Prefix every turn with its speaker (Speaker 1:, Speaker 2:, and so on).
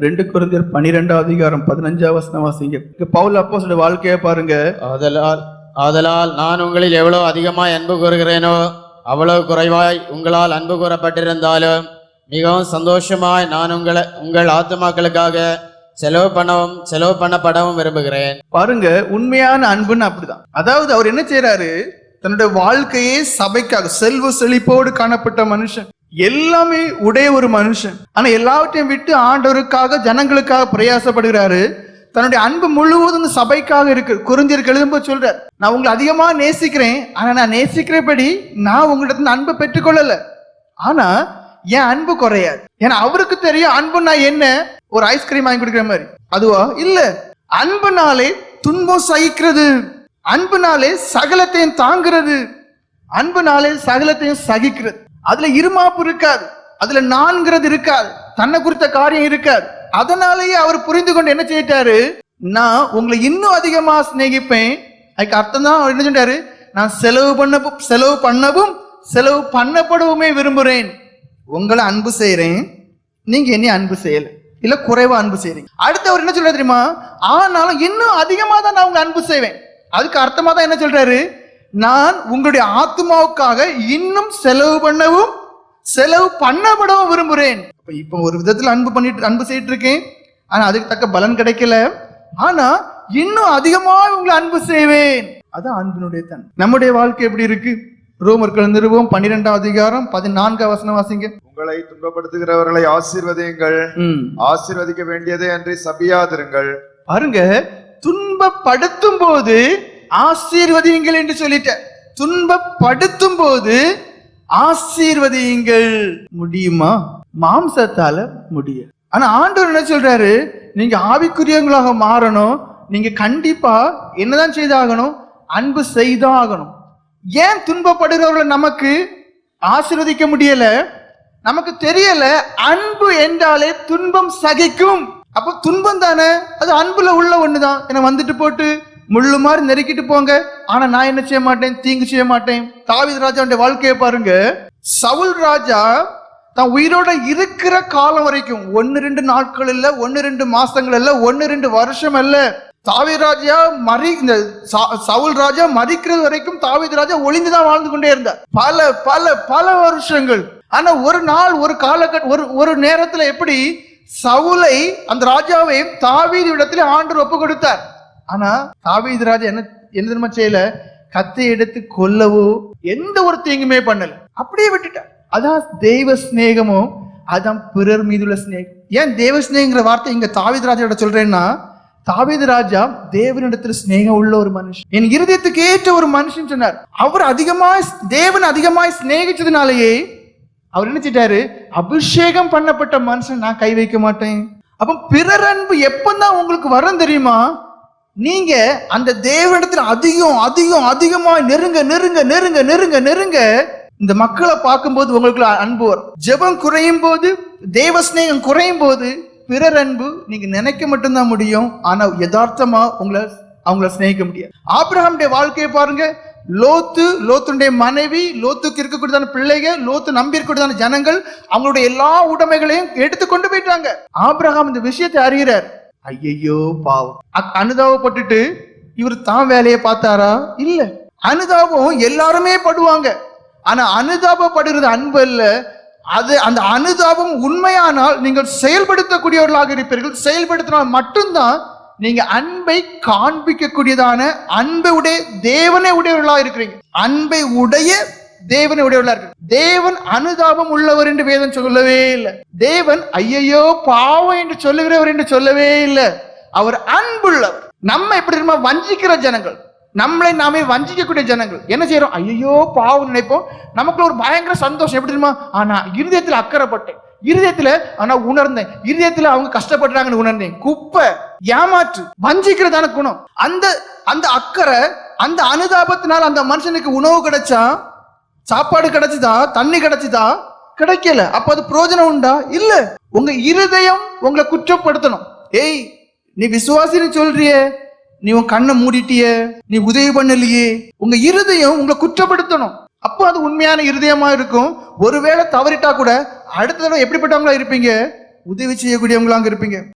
Speaker 1: ரெண்டு குருந்தியர் பனிரெண்டாம் அதிகாரம் பதினஞ்சாம் வசனம் வாசிங்க. பவுல் அப்போஸ்தலர் வாழ்க்கைய பாருங்க.
Speaker 2: ஆதலால் ஆதலால் நான் உங்களில் எவ்வளவு அதிகமாய் அன்பு கூறுகிறேனோ அவ்வளவு குறைவாய் உங்களால் அன்பு கூறப்பட்டிருந்தாலும் மிகவும் சந்தோஷமாய் நான் உங்களை உங்கள் ஆத்துமாக்களுக்காக செலவு பண்ணவும் செலவு பண்ணப்படவும் விரும்புகிறேன்.
Speaker 1: பாருங்க உண்மையான அன்புன்னு அப்படிதான். அதாவது அவர் என்ன செய்யறாரு தன்னுடைய வாழ்க்கையே சபைக்காக செல்வ செழிப்போடு காணப்பட்ட மனுஷன். எல்லாமே உடைய ஒரு மனுஷன். ஆனா எல்லாவற்றையும் விட்டு ஆண்டவருக்காக ஜனங்களுக்காக பிரயாசப்படுகிறாரு. தன்னுடைய அன்பு முழுவதும் இந்த சபைக்காக இருக்கு. குறிஞ்சிருக்கு எழுதும்போது சொல்றார் நான் உங்களை அதிகமா நேசிக்கிறேன். ஆனா நான் நேசிக்கிறபடி நான் உங்கள்கிட்ட அன்பை பெற்றுக்கொள்ளல. ஆனா என் அன்பு குறையாது. ஏன்னா அவருக்கு தெரியும் அன்புனா என்ன? ஒரு ஐஸ்கிரீம் வாங்கி கொடுக்குற மாதிரி. அதுவா? இல்ல. அன்புனாலே துன்பம் சகிக்கிறது. அன்புனாலே சகலத்தையும் தாங்கிறது. அன்புனாலே சகலத்தையும் சகிக்கிறது. அதுல இருமாப்பு இருக்காது. அதுல நான்கிறது இருக்காது. தன்னை குறித்த காரியம் இருக்காது. அதனாலேயே அவர் புரிந்து கொண்டு என்ன செய்யிட்டாரு? நான் உங்களை இன்னும் அதிகமா சிநேகிப்பேன். அதுக்கு அர்த்தம் தான் அவர் என்ன சொல்றாரு? நான் செலவு பண்ண செலவு பண்ணவும் செலவு பண்ணப்படவுமே விரும்புகிறேன் உங்களை அன்பு செய்கிறேன் நீங்க என்ன அன்பு செய்யல. இல்ல குறைவா அன்பு செய்றீங்க. அடுத்து அவர் என்ன சொல்றாரு தெரியுமா? ஆனாலும் இன்னும் அதிகமா தான் நான் உங்களை அன்பு செய்வேன். அதுக்கு அர்த்தமா தான் என்ன சொல்றாரு? நான் உங்களுடைய ஆத்மாவுக்காக இன்னும் செலவு பண்ணவும் செலவு பண்ணப்படவும் விரும்புகிறேன் அப்ப இப்போ ஒரு விதத்துல அன்பு பண்ணிட்டு அன்பு செய்யிட்டு இருக்கேன் ஆனா அதுக்கு தக்க பலன் கிடைக்கல. ஆனா இன்னும் அதிகமா உங்களை அன்பு செய்வேன். அதான் அன்பினுடைய தன். நம்முடைய வாழ்க்கை எப்படி இருக்கு? ரோமர்கள் நிறுவம். பன்னிரெண்டாம் அதிகாரம் பதினான்காம் வசனம் வாசிங்க.
Speaker 3: உங்களை துன்பப்படுத்துகிறவர்களை ஆசீர்வதியுங்கள். ஆசீர்வதிக்க வேண்டியதே அன்றி சபியாதிருங்கள்.
Speaker 1: பாருங்க துன்பப்படுத்தும் போது ஆசீர்வதியுங்கள் என்று சொல்லிட்ட துன்பப்படுத்தும் போது ஆசீர்வதியுங்கள். முடியுமா? மாம்சத்தால முடியும். ஆனா ஆண்டவர் என்ன சொல்றாரு? நீங்க ஆவிக்குரியவங்களாக மாறணும். நீங்க கண்டிப்பா என்னதான் செய்தாகணும்? அன்பு செய்தாகணும். ஆகணும் ஏன் துன்பப்படுகிறவர்களை நமக்கு ஆசீர்வதிக்க முடியல? நமக்கு தெரியல அன்பு என்றாலே துன்பம் சகிக்கும். அப்ப துன்பம் தானே? அது அன்புல உள்ள ஒண்ணுதான். என்ன வந்துட்டு போட்டு முள்ளு மாதிரி நெருக்கிட்டு போங்க. ஆனா நான் என்ன செய்ய மாட்டேன்? தீங்கு செய்ய மாட்டேன். தாவித ராஜாவுடைய வாழ்க்கையை பாருங்க. சவுல் ராஜா தான் உயிரோட இருக்கிற காலம் வரைக்கும் ஒன்னு ரெண்டு நாட்கள் இல்ல ஒன்னு ரெண்டு மாசங்கள் இல்ல ஒன்னு ரெண்டு வருஷம் இல்ல தாவித ராஜா மறி இந்த சா- சவுல் ராஜா மறிக்கிறது வரைக்கும் தாவித ராஜா ஒளிந்துதான் வாழ்ந்து கொண்டே இருந்தார். பல பல பல வருஷங்கள். ஆனா ஒரு நாள் ஒரு காலகட்ட ஒரு ஒரு நேரத்துல எப்படி சவுலை அந்த ராஜாவை தாவீது இடத்துல ஆண்டு ஒப்பு கொடுத்தார். ஆனா தாவீது ராஜா என்ன என்ன தெரியுமா செய்யல? கத்தை எடுத்து கொல்லவோ எந்த ஒரு தீங்குமே பண்ணல. அப்படியே விட்டுட்டார். அதான் தெய்வ சிநேகமும் அதான் பிறர் மீதுள்ள சிநேகம். ஏன் தேவ சிநேகங்கிற வார்த்தை இங்க தாவீது ராஜாவோட சொல்றேன்னா தாவீது ராஜா தேவனிடத்தில் சிநேகம் உள்ள ஒரு மனுஷன். என் இருதயத்துக்கு ஏற்ற ஒரு மனுஷன் சொன்னார். அவர் அதிகமாய் தேவன் அதிகமாய் சிநேகிச்சதுனாலேயே அவர் என்ன செய்தாரு? அபிஷேகம் பண்ணப்பட்ட மனுஷன் நான் கை வைக்க மாட்டேன். அப்ப பிறர் அன்பு எப்பந்தான் உங்களுக்கு வரும் தெரியுமா? நீங்க அந்த தேவனிடத்துல அதிகம் அதிகம் அதிகமா நெருங்க நெருங்க நெருங்க நெருங்க நெருங்க இந்த மக்களை பார்க்கும்போது உங்களுக்கு அன்பு வரும். ஜெபம் குறையும் போது தேவ ஸ்நேகம் குறையும் போது பிறர் அன்பு நீங்க நினைக்க மட்டும்தான் முடியும். ஆனா யதார்த்தமா உங்களை அவங்கள சிநேகிக்க முடியாது. ஆப்ரஹாமுடைய வாழ்க்கையை பாருங்க. லோத்து லோத்துடைய மனைவி லோத்துக்கு இருக்கக்கூடியதான பிள்ளைங்க லோத்து நம்பி இருக்கக்கூடியதான ஜனங்கள் அவங்களுடைய எல்லா உடைமைகளையும் எடுத்து கொண்டு போயிட்டாங்க. ஆப்ரஹாம் இந்த விஷயத்தை அறிகிறார். ஐயையோ பாவம். அனுதாபப்பட்டுட்டு இவர் தான் வேலையை பார்த்தாரா? இல்ல. அனுதாபம் எல்லாருமே படுவாங்க. ஆனா அனுதாபப்படுகிறது அன்பு அல்ல. அது அந்த அனுதாபம் உண்மையானால் நீங்கள் செயல்படுத்தக்கூடியவர்களாக இருப்பீர்கள். செயல்படுத்தினால் மட்டும்தான் நீங்க அன்பை காண்பிக்கக்கூடியதான அன்பை உடைய தேவனை உடையவர்களா இருக்கிறீங்க. அன்பை உடைய தேவனை உடையவர்களா இருக்கு தேவன் அனுதாபம் உள்ளவர் என்று வேதம் சொல்லவே இல்லை. தேவன் ஐயையோ பாவம் என்று சொல்லுகிறவர் என்று சொல்லவே இல்லை. அவர் அன்புள்ளவர். நம்ம எப்படி தெரியுமா? வஞ்சிக்கிற ஜனங்கள். நம்மளை நாமே வஞ்சிக்கக்கூடிய ஜனங்கள். என்ன செய்யறோம்? ஐயோ பாவம் நினைப்போம். நமக்குள்ள ஒரு பயங்கர சந்தோஷம். எப்படி தெரியுமா? ஆனா இருதயத்துல அக்கறைப்பட்டேன். இருதயத்துல ஆனா உணர்ந்தேன். இருதயத்துல அவங்க கஷ்டப்படுறாங்கன்னு உணர்ந்தேன். குப்பை ஏமாற்று வஞ்சிக்கிறதான குணம். அந்த அந்த அக்கறை அந்த அனுதாபத்தினால் அந்த மனுஷனுக்கு உணவு கிடைச்சா சாப்பாடு கிடைச்சுதா? தண்ணி கிடைச்சுதா? கிடைக்கல. அப்ப அது பிரயோஜனம் உண்டா? இல்ல. உங்க இருதயம் உங்களை குற்றப்படுத்தணும். ஏய் நீ விசுவாசின்னு சொல்றியே. நீ உன் கண்ணை மூடிட்டியே. நீ உதவி பண்ணலையே. உங்க இருதயம் உங்களை குற்றப்படுத்தணும். அப்போ அது உண்மையான இருதயமா இருக்கும். ஒருவேளை தவறிட்டா கூட அடுத்த தடவை எப்படிப்பட்டவங்களா இருப்பீங்க? உதவி செய்யக்கூடியவங்களாங்க இருப்பீங்க.